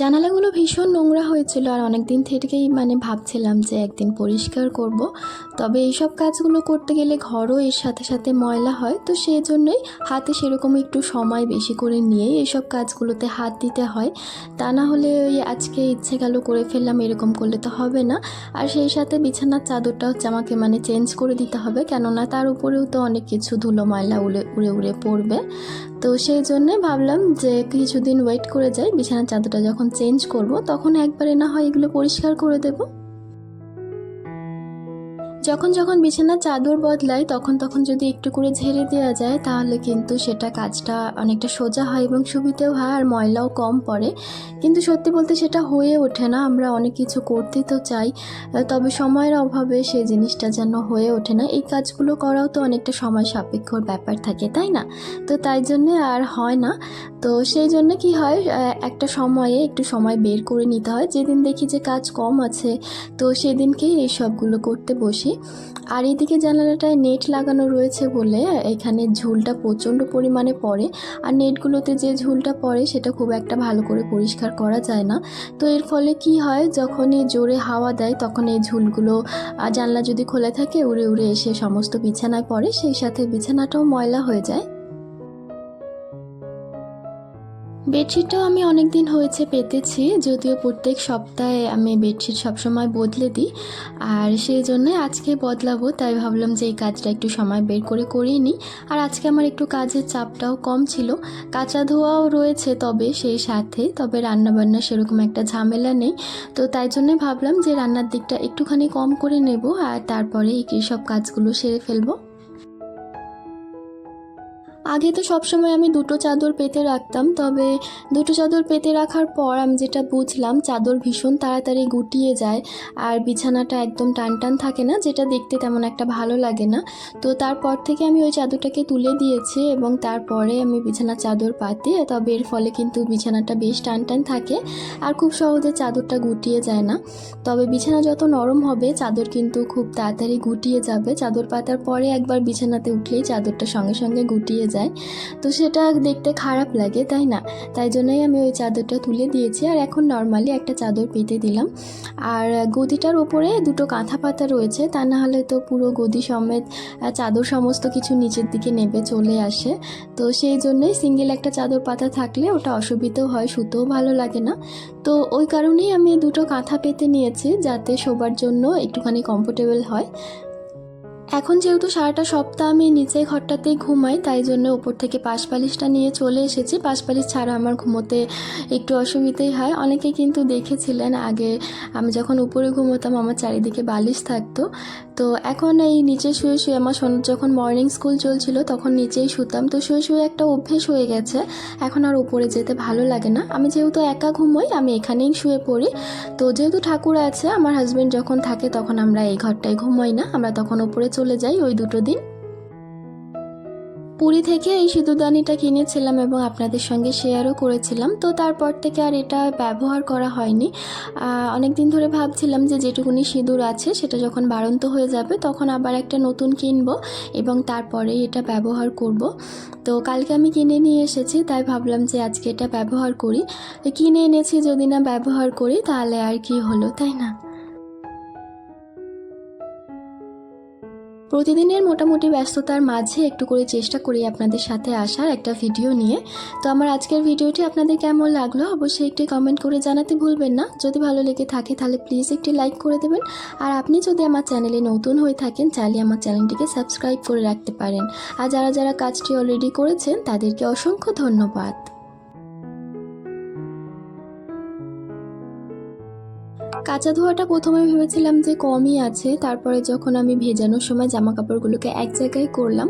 জানালাগুলো ভীষণ নোংরা হয়েছিল আর অনেক দিন থেকেই মানে ভাবছিলাম যে একদিন পরিষ্কার করব। তবে এইসব কাজগুলো করতে গেলে ঘরও এর সাথে সাথে ময়লা হয়, তো সেই জন্যই হাতে সেরকম একটু সময় বেশি করে নিয়ে এইসব কাজগুলোতে হাত দিতে হয়। তা না হলে ওই আজকে ইচ্ছে গেল করে ফেললাম, এরকম করলে তো হবে না। আর সেই সাথে বিছানার চাদরটা হচ্ছে আমাকে মানে চেঞ্জ করে দিতে হবে, কেননা তার উপরেও তো অনেক কিছু ধুলো ময়লা উড়ে উড়ে উড়ে পড়বে। তো সেই জন্যে ভাবলাম যে কিছুদিন ওয়েট করে যাই। বিছানার চাদরটা যখন চেঞ্জ করব, তখন একবারে না হয় এগুলো পরিষ্কার করে দেবো। যখন যখন বিছানার চাদর বদলায় তখন তখন যদি একটু করে ঝেড়ে দেওয়া যায়, তাহলে কিন্তু সেটা কাজটা অনেকটা সোজা হয় এবং সুবিধেও হয় আর ময়লাও কম পড়ে। কিন্তু সত্যি বলতে সেটা হয়ে ওঠে না, আমরা অনেক কিছু করতে তো চাই, তবে সময়ের অভাবে সেই জিনিসটা যেন হয়ে ওঠে না। এই কাজগুলো করাও তো অনেকটা সময় সাপেক্ষর ব্যাপার থাকে, তাই না? তো তাই জন্যে আর হয় না। তো সেই জন্য কি হয়, একটা সময়ে একটু সময় বের করে নিতে হয়। যেদিন দেখি যে কাজ কম আছে, তো সেদিনকেই এই সবগুলো করতে বসি। আর এদিকে জানালাটায় নেট লাগানো রয়েছে বলে এখানে ঝুলটা প্রচণ্ড পরিমাণে পড়ে। আর নেটগুলোতে যে ঝুলটা পড়ে, সেটা খুব একটা ভালো করে পরিষ্কার করা যায় না। তো এর ফলে কি হয় যখন এই জোরে হাওয়া দেয়, তখন এই ঝুলগুলো জানলা যদি খোলা থাকে, উড়ে উড়ে এসে সমস্ত বিছানায় পড়ে। সেই সাথে বিছানাটাও ময়লা হয়ে যায়। বেডশিটটাও আমি অনেক দিন হয়েছে পেতেছি, যদিও প্রত্যেক সপ্তাহে আমি বেডশিট সবসময় বদলে দিই। আর সেই জন্য আজকে বদলাবো, তাই ভাবলাম যে এই কাজটা একটু সময় বের করে করিয়ে নিই। আর আজকে আমার একটু কাজের চাপটাও কম ছিল। কাঁচা ধোয়াও রয়েছে তবে সেই সাথে, তবে রান্নাবান্না সেরকম একটা ঝামেলা নেই। তো তাই জন্য ভাবলাম যে রান্নার দিকটা একটুখানি কম করে নেব, আর তারপরে এই সব কাজগুলো সেরে ফেলব। আগে তো সবসময় আমি দুটো চাদর পেতে রাখতাম, তবে দুটো চাদর পেতে রাখার পর আমি যেটা বুঝলাম, চাদর ভীষণ তাড়াতাড়ি গুটিয়ে যায় আর বিছানাটা একদম টান টান থাকে না, যেটা দেখতে তেমন একটা ভালো লাগে না। তো তারপর থেকে আমি ওই চাদরটাকে তুলে দিয়েছি এবং তারপরে আমি বিছানার চাদর পাতি, তবে এর ফলে কিন্তু বিছানাটা বেশ টান টান থাকে আর খুব সহজে চাদরটা গুটিয়ে যায় না। তবে বিছানা যত নরম হবে, চাদর কিন্তু খুব তাড়াতাড়ি গুটিয়ে যাবে। চাদর পাতার পরে একবার বিছানাতে উঠলেই চাদরটা সঙ্গে সঙ্গে গুটিয়ে যায়। তো সেটা দেখতে খারাপ লাগে, তাই না? তাই জন্যই আমি ওই চাদরটা তুলে দিয়েছি। আর এখন নর্মালি একটা চাদর পেতে দিলাম। আর গদিটার ওপরে দুটো কাঁথা পাতা রয়েছে। তা না হলে তো পুরো গদি সমেত চাদর সমস্ত কিছু নিচের দিকে নেবে, চলে আসে। তো সেই জন্যই সিঙ্গেল একটা চাদর পাতা থাকলে ওটা অসুবিধেও হয় শুতেও ভালো লাগে না। তো ওই কারণেই আমি দুটো কাঁথা পেতে নিয়েছি, যাতে শোবার জন্য একটুখানি কমফোর্টেবল হয়। এখন যেহেতু সারাটা সপ্তাহ আমি নিচে ঘরটাতেই ঘুমাই, তাই জন্য উপর থেকে পাশপালিশটা নিয়ে চলে এসেছি। পাশপালিশ ছাড়া আমার ঘুমোতে একটু অসুবিধেই হয়। অনেকে কিন্তু দেখেছিলেন, আগে আমি যখন উপরে ঘুমোতাম, আমার চারিদিকে বালিশ থাকতো। তো এখন এই নিচে শুয়ে শুয়ে আমার সোনার যখন মর্নিং স্কুল চলছিল, তখন নিচেই শুতাম। তো শুয়ে শুয়ে একটা অভ্যেস হয়ে গেছে, এখন আর উপরে যেতে ভালো লাগে না। আমি যেহেতু একা ঘুমোই, আমি এখানেই শুয়ে পড়ি। তো যেহেতু ঠাকুর আছে, আমার হাজব্যান্ড যখন থাকে, তখন আমরা এই ঘরটায় ঘুমোই না, আমরা তখন উপরে চলে যাই ওই দুটো দিন। পুরী থেকে এই সিঁদুরদানিটা কিনেছিলাম এবং আপনাদের সঙ্গে শেয়ারও করেছিলাম। তো তারপর থেকে আর এটা ব্যবহার করা হয়নি। অনেক দিন ধরে ভাবছিলাম যে যেটুকুনি সিঁদুর আছে সেটা যখন বাড়ন্ত হয়ে যাবে তখন আবার একটা নতুন কিনব এবং তারপরে এটা ব্যবহার করব। তো কালকে আমি কিনে নিয়ে এসেছি, তাই ভাবলাম যে আজকে এটা ব্যবহার করি। কিনে এনেছি যদি না ব্যবহার করি তাহলে আর কি হলো, তাই না? প্রতিদিনের মোটামুটি ব্যস্ততার মাঝে একটু করে চেষ্টা করি আপনাদের সাথে আসার একটা ভিডিও নিয়ে। তো আমার আজকের ভিডিওটি আপনাদের কেমন লাগল অবশ্যই একটি কমেন্ট করে জানাতে ভুলবেন না। যদি ভালো লেগে থাকে তাহলে প্লিজ একটি লাইক করে দেবেন। আর আপনি যদি আমার চ্যানেলে নতুন হয়ে থাকেন চাইলে আমার চ্যানেলটিকে সাবস্ক্রাইব করে রাখতে পারেন। আর যারা যারা কাজটি অলরেডি করেছেন তাদেরকে অসংখ্য ধন্যবাদ। কাঁচা ধোয়াটা প্রথমে ভেবেছিলাম যে কমই আছে, তারপরে যখন আমি ভেজানোর সময় জামা কাপড়গুলোকে এক জায়গায় করলাম,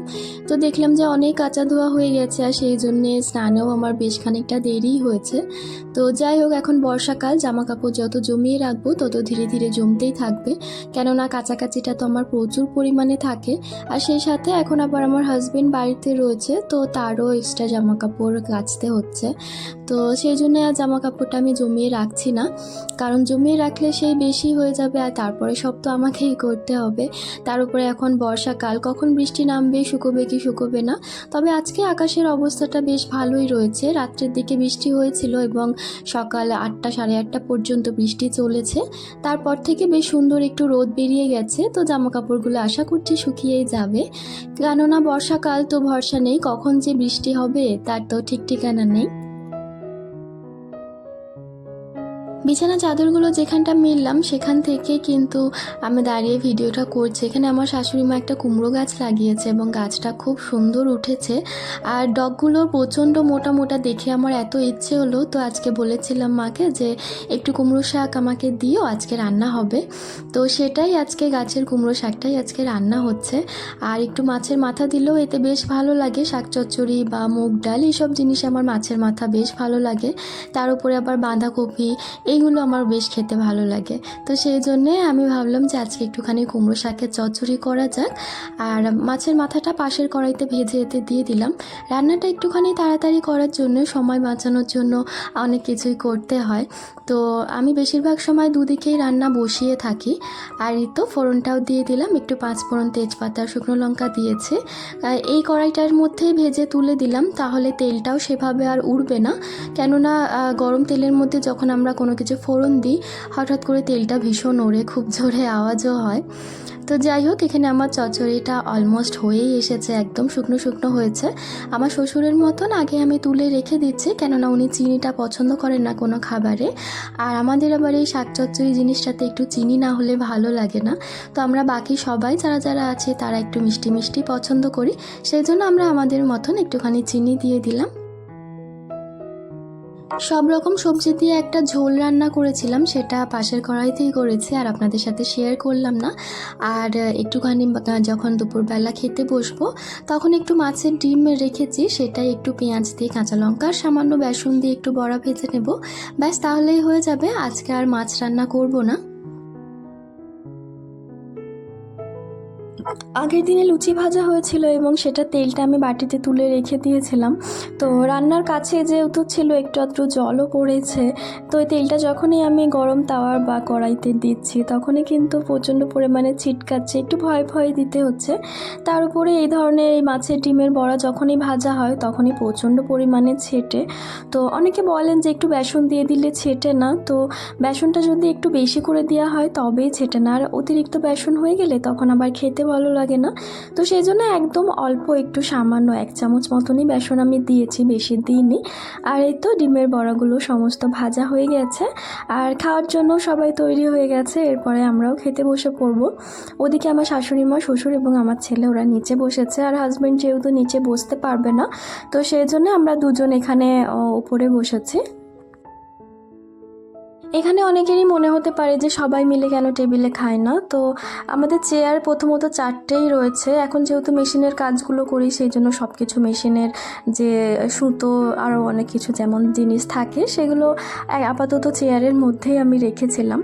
তো দেখলাম যে অনেক কাঁচা ধোয়া হয়ে গেছে আর সেই জন্যে স্নানেও আমার বেশ খানিকটা দেরিই হয়েছে। তো যাই হোক, এখন বর্ষাকাল জামা কাপড় যত জমিয়ে রাখব তত ধীরে ধীরে জমতেই থাকবে। কেননা কাছাকাছিটা তো আমার প্রচুর পরিমাণে থাকে। আর সেই সাথে এখন আবার আমার হাজবেন্ড বাড়িতে রয়েছে, তো তারও এক্সট্রা জামা কাপড় কাচতে হচ্ছে। তো সেই জন্য আর জামা কাপড়টা আমি জমিয়ে রাখছি না। কারণ জমিয়ে রাখলে সেই বেশি হয়ে যাবে আর তারপরে সব তো আমাকেই করতে হবে। তার উপরে এখন বর্ষাকাল, কখন বৃষ্টি নামবে, শুকোবে কি শুকোবে না? তবে আজকে আকাশের অবস্থাটা বেশ ভালোই রয়েছে। রাত্রের দিকে বৃষ্টি হয়েছিল এবং সকাল আটটা, সাড়ে আটটা পর্যন্ত বৃষ্টি চলেছে। তারপর থেকে বেশ সুন্দর একটু রোদ বেরিয়ে গেছে। তো জামা কাপড়গুলো আশা করছি শুকিয়েই যাবে। কেননা বর্ষাকাল তো ভরসা নেই, কখন যে বৃষ্টি হবে, তার তো ঠিক ঠিকানা নেই। বিছানা চাদরগুলো যেখানটা মিললাম, সেখান থেকে কিন্তু আমি দাঁড়িয়ে ভিডিওটা করছি। এখানে আমার শাশুড়ি মা একটা কুমড়ো গাছ লাগিয়েছে এবং গাছটা খুব সুন্দর উঠেছে। আর ডগগুলোর প্রচণ্ড মোটা মোটা দেখে আমার এত ইচ্ছে হলো, তো আজকে বলেছিলাম মাকে যে একটু কুমড়ো শাক আমাকে দিও, আজকে রান্না হবে। তো সেটাই আজকে গাছের কুমড়ো শাকটাই আজকে রান্না হচ্ছে। আর একটু মাছের মাথা দিলেও এতে বেশ ভালো লাগে, শাক চচ্চড়ি বা মুগ ডাল, এইসব জিনিস আমার মাছের মাথা বেশ ভালো লাগে। তার উপরে আবার বাঁধাকপি এইগুলো আমার বেশ খেতে ভালো লাগে। তো সেই জন্যে আমি ভাবলাম যে আজকে একটুখানি কুমড়ো শাকের চচ্চড়ি করা যাক। আর মাছের মাথাটা পাশের কড়াইতে ভেজে এতে দিয়ে দিলাম। রান্নাটা একটুখানি তাড়াতাড়ি করার জন্য, সময় বাঁচানোর জন্য অনেক কিছুই করতে হয়। তো আমি বেশিরভাগ সময় দুদিকেই রান্না বসিয়ে থাকি। আর এই তো ফোড়নটাও দিয়ে দিলাম, একটু পাঁচ ফোড়ন তেজপাতা, শুকনো লঙ্কা দিয়েছে। এই কড়াইটার মধ্যে ভেজে তুলে দিলাম, তাহলে তেলটাও সেভাবে আর উড়বে না। কেননা গরম তেলের মধ্যে যখন আমরা কোনো কিছু ফোড়ন দিই, হঠাৎ করে তেলটা ভীষণ ওড়ে, খুব জোরে আওয়াজও হয়। তো যাই হোক, এখানে আমার চচ্চড়িটা অলমোস্ট হয়েই এসেছে, একদম শুকনো শুকনো হয়েছে। আমার শ্বশুরের মতন আগে আমি তুলে রেখে দিচ্ছি, কেননা উনি চিনিটা পছন্দ করেন না কোনো খাবারে। আর আমাদের আবার এই শাক চচ্চড়ি জিনিসটাতে একটু চিনি না হলে ভালো লাগে না। তো আমরা বাকি সবাই যারা যারা আছে, তারা একটু মিষ্টি মিষ্টি পছন্দ করি। সেই জন্য আমরা আমাদের মতন একটুখানি চিনি দিয়ে দিলাম। সব রকম সবজি দিয়ে একটা ঝোল রান্না করেছিলাম, সেটা পাশের কড়াইতেই করেছি, আর আপনাদের সাথে শেয়ার করলাম না। আর একটুখানি যখন দুপুরবেলা খেতে বসবো, তখন একটু মাছের ডিম রেখেছি, সেটাই একটু পেঁয়াজ দিয়ে কাঁচা লঙ্কা আর সামান্য বেসন দিয়ে একটু বড়া ভেজে নেব। ব্যাস, তাহলেই হয়ে যাবে, আজকে আর মাছ রান্না করব না। আগের দিনে লুচি ভাজা হয়েছিল এবং সেটা তেলটা আমি বাটিতে তুলে রেখে দিয়েছিলাম। তো রান্নার কাছে যেহেতু ছিল একটু আধটু জলও পড়েছে, তো এই তেলটা যখনই আমি গরম তাওয়ার বা কড়াইতে দিচ্ছি, তখনই কিন্তু প্রচণ্ড পরিমাণে ছিটকাচ্ছে, একটু ভয় ভয় দিতে হচ্ছে। তার উপরে এই ধরনের এই মাছের ডিমের বড়া যখনই ভাজা হয়, তখনই প্রচণ্ড পরিমাণে ছেটে। তো অনেকে বলেন যে একটু বেসন দিয়ে দিলে ছেটে না, তো বেসনটা যদি একটু বেশি করে দেওয়া হয় তবেই ছেটে না। আর অতিরিক্ত বেসন হয়ে গেলে তখন আবার খেতে ভালো লাগে না। তো সেই জন্য একদম অল্প একটু সামান্য এক চামচ মতনই বেসন আমি দিয়েছি, বেশি দিইনি। আর এই তো ডিমের বড়াগুলো সমস্ত ভাজা হয়ে গেছে। আর খাওয়ার জন্য সবাই তৈরি হয়ে গেছে, এরপরে আমরাও খেতে বসে পড়ব। ওদিকে আমার শাশুড়ি মা শ্বশুর এবং আমার ছেলে ওরা নিচে বসেছে। আর হাজব্যান্ড যেহেতু নিচে বসতে পারবে না, তো সেই জন্য আমরা দুজন এখানে উপরে বসেছি। এখানে অনেকেরই মনে হতে পারে যে সবাই মিলে কেন টেবিলে খায় না। তো আমাদের চেয়ার প্রথমত চারটেই রয়েছে। এখন যেহেতু মেশিনের কাজগুলো করি, সেই জন্য সব কিছু মেশিনের যে সুতো আরও অনেক কিছু যেমন জিনিস থাকে, সেগুলো আপাতত চেয়ারের মধ্যেই আমি রেখেছিলাম।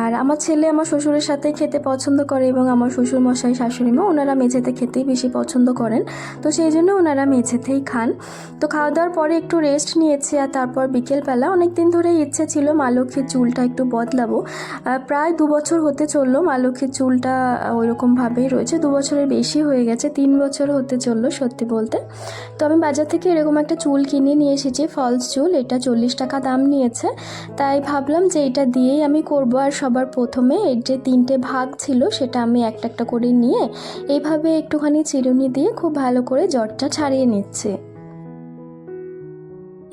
আর আমার ছেলে আমার শ্বশুরের সাথে খেতে পছন্দ করে এবং আমার শ্বশুর মশাই শাশুড়ি মা ওনারা মেঝেতে খেতেই বেশি পছন্দ করেন। তো সেই জন্য ওনারা মেঝেতেই খান। তো খাওয়া দাওয়ার পরে একটু রেস্ট নিয়েছি আর তারপর বিকেলবেলা অনেক দিন ধরেই ইচ্ছে ছিল মা লক্ষ্মীর চুলটা একটু বদলাবো। প্রায় দু বছর হতে চলল মা চুলটা ওইরকমভাবেই রয়েছে। দু বছরের বেশি হয়ে গেছে, তিন বছর হতে চলল সত্যি বলতে। তো আমি বাজার থেকে এরকম একটা চুল কিনে নিয়ে এসেছি ফলস চুল, এটা চল্লিশ টাকা দাম নিয়েছে। তাই ভাবলাম যে এটা দিয়েই আমি করব, আর সবার প্রথমে এর যে তিনটে ভাগ ছিল সেটা আমি একটা একটা করে নিয়ে, এইভাবে একটুখানি চিরুনি দিয়ে খুব ভালো করে জটটা ছাড়িয়ে নিচ্ছি।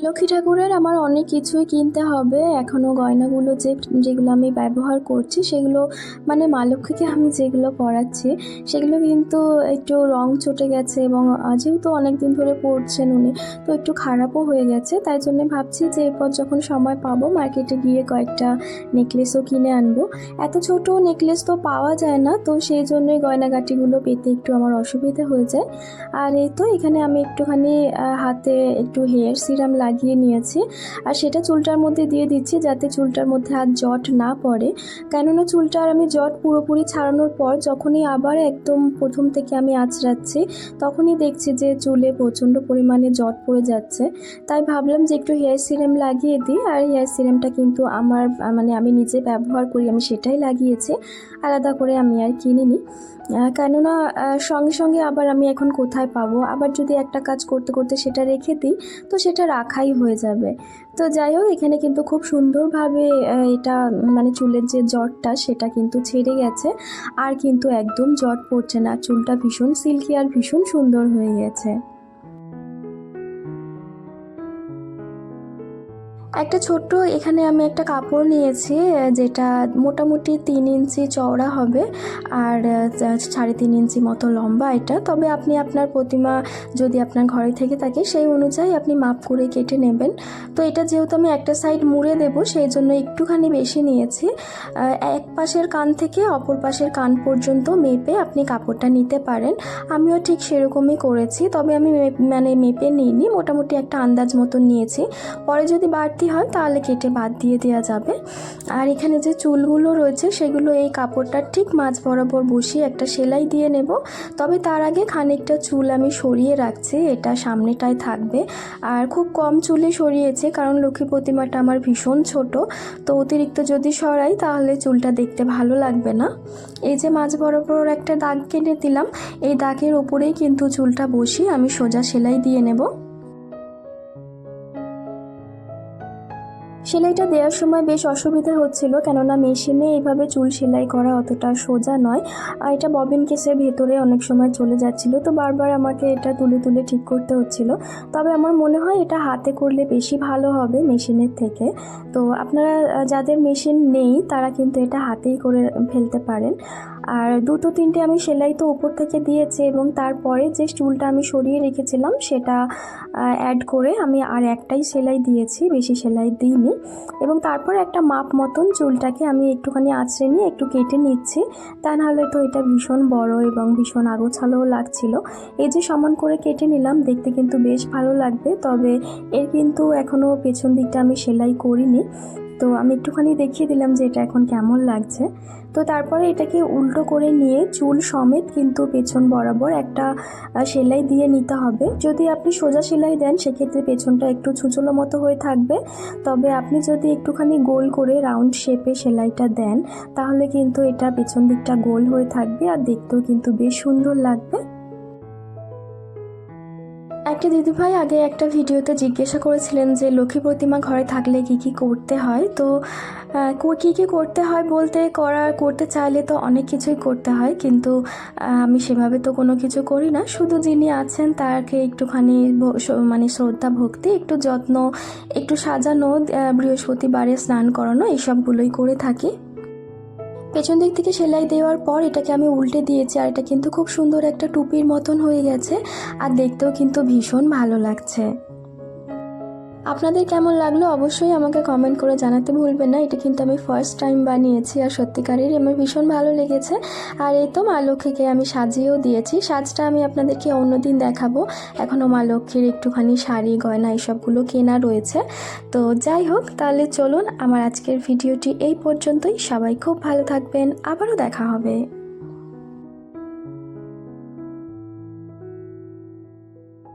লক্ষ্মী ঠাকুরের আমার অনেক কিছুই কিনতে হবে। এখনও গয়নাগুলো যে, যেগুলো আমি ব্যবহার করছি, সেগুলো মানে মা লক্ষ্মীকে আমি যেগুলো পরাচ্ছি, সেগুলো কিন্তু একটু রং চটে গেছে এবং যেহেতু অনেক দিন ধরে পরছেন উনি, তো একটু খারাপও হয়ে গেছে। তাই জন্য ভাবছি যে, এরপর যখন সময় পাবো, মার্কেটে গিয়ে কয়েকটা নেকলেসও কিনে আনব। এত ছোট নেকলেস তো পাওয়া যায় না, তো সেই জন্যই গয়নাগাটিগুলো পেতে একটু আমার অসুবিধে হয়ে যায়। আর এই তো, এখানে আমি একটুখানি হাতে একটু হেয়ার সিরাম লাগিয়ে লাগিয়ে নিয়েছি। আর সেটা চুলটার মধ্যে দিয়ে দিচ্ছি যাতে চুলটার মধ্যে আর জট না পড়ে। কেননা চুলটার আমি জট পুরোপুরি ছাড়ানোর পর যখনই আবার একদম প্রথম থেকে আমি আঁচড়াচ্ছি, তখনই দেখছি যে চুলে প্রচণ্ড পরিমাণে জট পড়ে যাচ্ছে। তাই ভাবলাম যে একটু হেয়ার সিরাম লাগিয়ে দিই। আর হেয়ার সিরামটা কিন্তু আমার মানে আমি নিজে ব্যবহার করি, আমি সেটাই লাগিয়েছি। আলাদা করে আমি আর কিনিনি। কেননা সঙ্গে সঙ্গে আবার আমি এখন কোথায় পাবো? আবার যদি একটা কাজ করতে করতে সেটা রেখে দিই, তো সেটা রাখাই হয়ে যাবে। তো যাই হোক, এখানে কিন্তু খুব সুন্দরভাবে এটা মানে চুলের যে জটটা, সেটা কিন্তু ছেড়ে গেছে। আর কিন্তু একদম জট পড়ছে না। চুলটা ভীষণ, সিল্কি আর ভীষণ সুন্দর হয়ে গেছে। একটা ছোট্ট, এখানে আমি একটা কাপড় নিয়েছি, যেটা মোটামুটি তিন ইঞ্চি চওড়া হবে আর সাড়ে তিন ইঞ্চি মতো লম্বা এটা। তবে আপনি আপনার প্রতিমা যদি আপনার ঘরে থেকে থাকে, সেই অনুযায়ী আপনি মাপ করে কেটে নেবেন। তো এটা যেহেতু আমি একটা সাইড মুড়ে দেবো, সেই জন্য একটুখানি বেশি নিয়েছি। এক পাশের কান থেকে অপর পাশের কান পর্যন্ত মেপে আপনি কাপড়টা নিতে পারেন। আমিও ঠিক সেরকমই করেছি, তবে আমি মানে মেপে নিইনি, মোটামুটি একটা আন্দাজ মতো নিয়েছি। পরে যদি বাড়তি হয় তাহলে কেটে বাদ দিয়ে দেওয়া যাবে। আর এখানে যে চুলগুলো রয়েছে সেগুলো এই কাপড়টার ঠিক মাঝ বরাবর বসিয়ে একটা সেলাই দিয়ে নেব। তবে তার আগে খানিকটা চুল আমি সরিয়ে রাখছি, এটা সামনেটায় থাকবে। আর খুব কম চুলে সরিয়েছে, কারণ লক্ষ্মী প্রতিমাটা আমার ভীষণ ছোট। তো অতিরিক্ত যদি সরাই তাহলে চুলটা দেখতে ভালো লাগবে না। এই যে মাঝ বরাবর একটা দাগ কেটে দিলাম, এই দাগের ওপরেই কিন্তু চুলটা বসিয়ে আমি সোজা সেলাই দিয়ে নেব। সেলাইটা দেওয়ার সময় বেশ অসুবিধা হচ্ছিল, কেননা মেশিনে এইভাবে চুল সেলাই করা অতটা সোজা নয়। আর এটা ববিন কেসের ভেতরে অনেক সময় চলে যাচ্ছিল, তো বারবার আমাকে এটা তুলে তুলে ঠিক করতে হচ্ছিল। তবে আমার মনে হয় এটা হাতে করলে বেশি ভালো হবে মেশিনের থেকে। তো আপনারা যাদের মেশিন নেই, তারা কিন্তু এটা হাতেই করে ফেলতে পারেন। আর দুটো তিনটে আমি সেলাই তো উপর থেকে দিয়েছি এবং তারপরে যে চুলটা আমি সরিয়ে রেখেছিলাম সেটা অ্যাড করে আমি আর একটাই সেলাই দিয়েছি, বেশি সেলাই দিইনি। এবং তারপর একটা মাপ মতন চুলটাকে আমি একটুখানি আঁচড়ে নিয়ে একটু কেটে নিচ্ছি। তা নাহলে তো এটা ভীষণ বড় এবং ভীষণ আগোছালোও লাগছিল। এই যে সমান করে কেটে নিলাম, দেখতে কিন্তু বেশ ভালো লাগবে, তবে এর কিন্তু এখনও পেছন দিকটা আমি সেলাই করিনি। তো আমি একটুখানি দেখিয়ে দিলাম যে এটা এখন কেমন লাগছে। তো তারপরে এটাকে উল্টো করে নিয়ে চুল সমেত কিন্তু পেছন বরাবর একটা সেলাই দিয়ে নিতে হবে। যদি আপনি সোজা সেলাই দেন, সেক্ষেত্রে পেছনটা একটু ছুচলো মতো হয়ে থাকবে। তবে আপনি যদি একটুখানি গোল করে রাউন্ড শেপে সেলাইটা দেন, তাহলে কিন্তু এটা পেছন দিকটা গোল হয়ে থাকবে আর দেখতেও কিন্তু বেশ সুন্দর লাগবে। একটা দিদিভাই আগে একটা ভিডিওতে জিজ্ঞাসা করেছিলেন যে, লক্ষ্মী প্রতিমা ঘরে থাকলে কি কি করতে হয়? তো কি কি করতে হয় বলতে করা, করতে চাইলে তো অনেক কিছুই করতে হয়, কিন্তু আমি সেভাবে তো কোনো কিছু করি না। শুধু যিনি আছেন তাকে একটুখানি মানে শ্রদ্ধা, ভক্তি, একটু যত্ন, একটু সাজানো বৃহস্পতিবারে স্নান করানো এইসবগুলোই করে থাকি। পেছন দিক থেকে সেলাই দেওয়ার পর এটাকে আমি উল্টে দিয়েছি আর এটা কিন্তু খুব সুন্দর একটা টুপির মতন হয়ে গেছে আর দেখতেও কিন্তু ভীষণ ভালো লাগছে। আপনাদের কেমন লাগল অবশ্যই আমাকে কমেন্ট করে জানাতে ভুলবেন না। এটা কিন্তু আমি ফার্স্ট টাইম বানিয়েছি আর সত্যিকারেরই আমার ভীষণ ভালো লেগেছে। আর এই তো মা লক্ষ্মীকে আমি সাজিয়েও দিয়েছি। সাজটা আমি আপনাদেরকে অন্যদিন দেখাবো। এখনও মা লক্ষ্মীর একটুখানি শাড়ি, গয়না এসবগুলো কেনা রয়েছে। তো যাই হোক, তাহলে চলুন আমার আজকের ভিডিওটি এই পর্যন্তই। সবাই খুব ভালো থাকবেন। আবারও দেখা হবে।